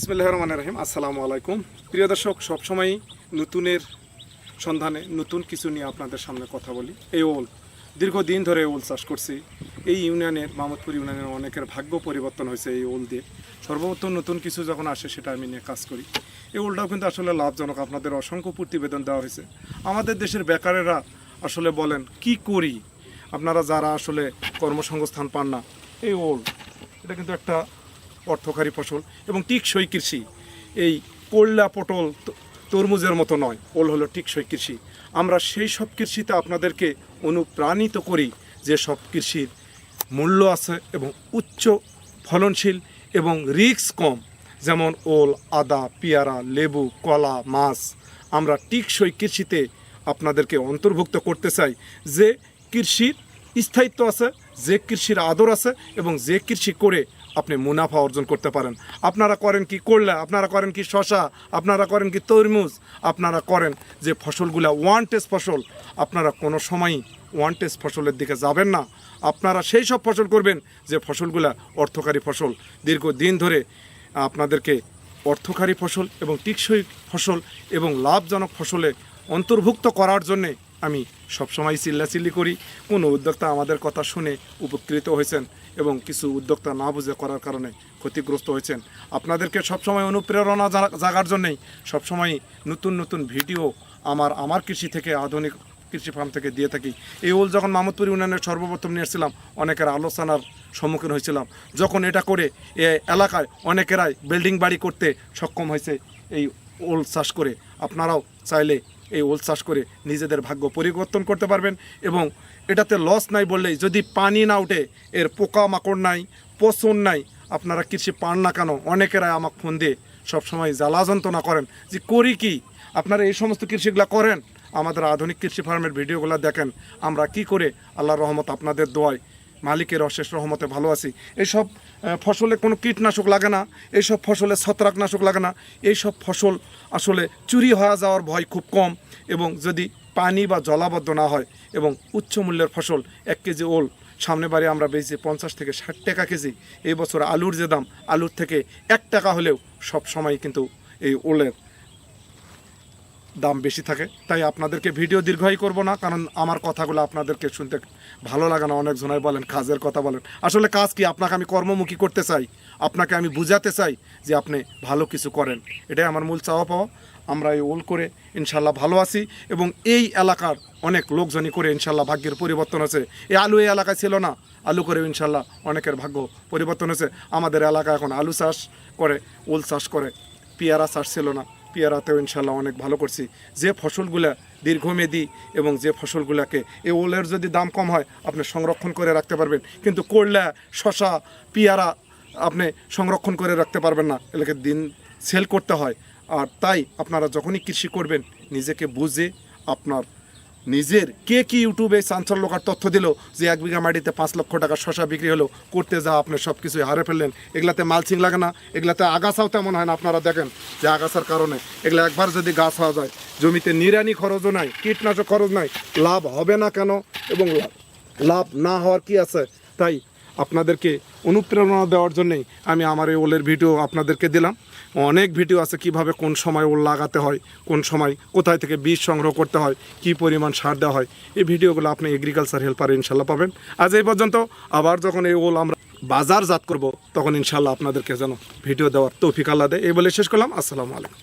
বিসমিল্লাহ রহমান রহিম। আসসালামু আলাইকুম প্রিয় দর্শক সবসময় নতুনের সন্ধানে নতুন কিছু নিয়ে আপনাদের সামনে কথা বলি। এই ওল, দীর্ঘদিন ধরে ওল চাষ করছি। এই ইউনিয়নের মামদপুর ইউনিয়নের অনেকের ভাগ্য পরিবর্তন হয়েছে এই ওল দিয়ে। সর্বপ্রথম নতুন কিছু যখন আসে, সেটা আমি নিয়ে কাজ করি। এই ওলটাও কিন্তু আসলে লাভজনক। আপনাদের অসংখ্য প্রতিবেদন দেওয়া হয়েছে। আমাদের দেশের বেকারেরা আসলে বলেন, কি করি? আপনারা যারা আসলে কর্মসংস্থান পান না, এই ওল, এটা কিন্তু একটা অর্থকারী ফসল এবং টিকসই কৃষি। এই কল্যা পটল তরমুজের মতো নয় ওল হলো টিকসই কৃষি। আমরা সেই সব কৃষিতে আপনাদেরকে অনুপ্রাণিত করি যে সব কৃষির মূল্য আছে এবং উচ্চ ফলনশীল এবং রিস্ক কম। যেমন ওল, আদা, পেয়ারা, লেবু, কলা, মাছ। আমরা টিকসই কৃষিতে আপনাদেরকে অন্তর্ভুক্ত করতে চাই যে কৃষির স্থায়িত্ব আছে, যে কৃষির আদর আছে এবং যে কৃষি করে আপনি মুনাফা অর্জন করতে পারেন। আপনারা করেন কি করলা, আপনারা করেন কি শশা, আপনারা করেন কি তরমুজ, আপনারা করেন যে ফসলগুলা ওয়ান ফসল। আপনারা কোনো সময়ই ওয়ান ফসলের দিকে যাবেন না। আপনারা সেই সব ফসল করবেন যে ফসলগুলা অর্থকারী ফসল। দীর্ঘদিন ধরে আপনাদেরকে অর্থকারী ফসল এবং টিকসই ফসল এবং লাভজনক ফসলে অন্তর্ভুক্ত করার জন্যে আমি সবসময় চিল্লাচিল্লি করি। কোনো উদ্যোক্তা আমাদের কথা শুনে উপকৃত হয়েছেন এবং কিছু উদ্যোক্তা না বুঝে করার কারণে ক্ষতিগ্রস্ত হয়েছেন। আপনাদেরকে সবসময় অনুপ্রেরণা জাগার জন্যেই সবসময় নতুন নতুন ভিডিও আমার আমার কৃষি থেকে, আধুনিক কৃষি ফার্ম থেকে দিয়ে থাকি। এই ওল যখন মামুদপুর ইউনিয়নের সর্বপ্রথম নিয়ে এসেছিলাম, অনেকের আলোচনার সম্মুখীন হয়েছিলাম। যখন এটা করে এ এলাকায় অনেকেরাই বিল্ডিং বাড়ি করতে সক্ষম হয়েছে এই ওল চাষ করে। আপনারাও চাইলে এই ওল চাষ করে নিজেদের ভাগ্য পরিবর্তন করতে পারবেন এবং এটাতে লস নাই বললেই যদি পানি না উঠে, এর পোকা মাকড় নাই, পচন নাই, আপনারা কৃষি পান না কেন? অনেকেরাই আমাকে ফোন দিয়ে সবসময় জ্বালা যন্ত্রণা করেন যে, করি কি? আপনারা এই সমস্ত কৃষিগুলো করেন? আমাদের আধুনিক কৃষি ফার্মের ভিডিওগুলো দেখেন। আমরা কি করে? আল্লাহর রহমত আপনাদের দোয়ায় মালিকের অশেষ রহমতে ভালো আছি। এইসব ফসলে কোনো কীটনাশক লাগে না এইসব ফসলে ছত্রাকনাশক লাগে না। এইসব ফসল আসলে চুরি হয়ে যাওয়ার ভয় খুব কম এবং যদি পানি বা জলাবদ্ধ না হয় এবং উচ্চ মূল্যের ফসল এক কেজি ওল, সামনে বারে আমরা বেচি পঞ্চাশ থেকে ষাট টাকা কেজি। এই বছর আলুর যে দাম, আলুর থেকে এক টাকা হলেও সব সময় কিন্তু এই ওলের দাম বেশি থাকে। তাই আপনাদেরকে ভিডিও দীর্ঘায়ী করব না, কারণ আমার কথাগুলো আপনাদেরকে শুনতে ভালো লাগে না। অনেক বলেন, কাজের কথা বলেন। আসলে কাজ কি? আপনাকে আমি কর্মমুখী করতে চাই। আপনাকে আমি বুঝাতে চাই যে আপনি ভালো কিছু করেন। এটাই আমার মূল চাওয়া পাওয়া। আমরা এই ওল করে ইনশাল্লাহ ভালো আছি এবং এই এলাকার অনেক লোকজনই করে ইনশাল্লাহ ভাগ্যের পরিবর্তন হয়েছে। এই আলু এই এলাকায় ছিল না। আলু করে ইনশাল্লাহ অনেকের ভাগ্য পরিবর্তন হয়েছে। আমাদের এলাকা এখন আলু চাষ করে ওল চাষ করে। পেয়ারা চাষ ছিল না। পেয়ারাতেও ইনশাল্লাহ অনেক ভালো করছি। যে ফসলগুলা দীর্ঘমেয়াদী এবং যে ফসলগুলাকে এই ওলের যদি দাম কম হয়, আপনি সংরক্ষণ করে রাখতে পারবেন। কিন্তু করলা শশা পেয়ারা আপনি সংরক্ষণ করে রাখতে পারবেন না। এলাকে দিন সেল করতে হয়। আর তাই আপনারা যখনই কৃষি করবেন, নিজেকে বুঝে আপনার নিজের কে কি ইউটিউবে চাঞ্চল্যকার তথ্য দিল যে এক বিঘা মাটিতে পাঁচ লক্ষ টাকা শশা বিক্রি হলো, করতে যা আপনি সব কিছুই হারে ফেললেন। এগুলাতে মালচিং লাগে না, এগুলাতে আগাছাও তেমন হয় না, আপনারা দেখেন যে আগাছার কারণে। এগুলো একবার যদি গাছ হওয়া যায়, জমিতে নিরানি খরচও নাই, কীটনাশক খরচ নাই, লাভ হবে না কেন? এবং লাভ- লাভ না হওয়ার কি আছে? তাই আপনাদেরকে অনুপ্রেরণা দেওয়ার জন্যই আমি আমার এই ওলের ভিডিও আপনাদেরকে দিলাম। অনেক ভিডিও আছে কীভাবে কোন সময় ওল লাগাতে হয়, কোন সময় কোথায় থেকে বীজ সংগ্রহ করতে হয়, কি পরিমাণ সার দেওয়া হয়, এই ভিডিওগুলো আপনি এগ্রিকালচার হেল্পারে ইনশাল্লাহ পাবেন। আজ এই পর্যন্ত, আবার যখন এই ওল আমরা বাজারজাত করব, তখন ইনশাল্লাহ আপনাদেরকে যেন ভিডিও দেওয়ার তৌফিক আল্লাহ দেয়। এই বলে শেষ করলাম। আসসালামু আলাইকুম।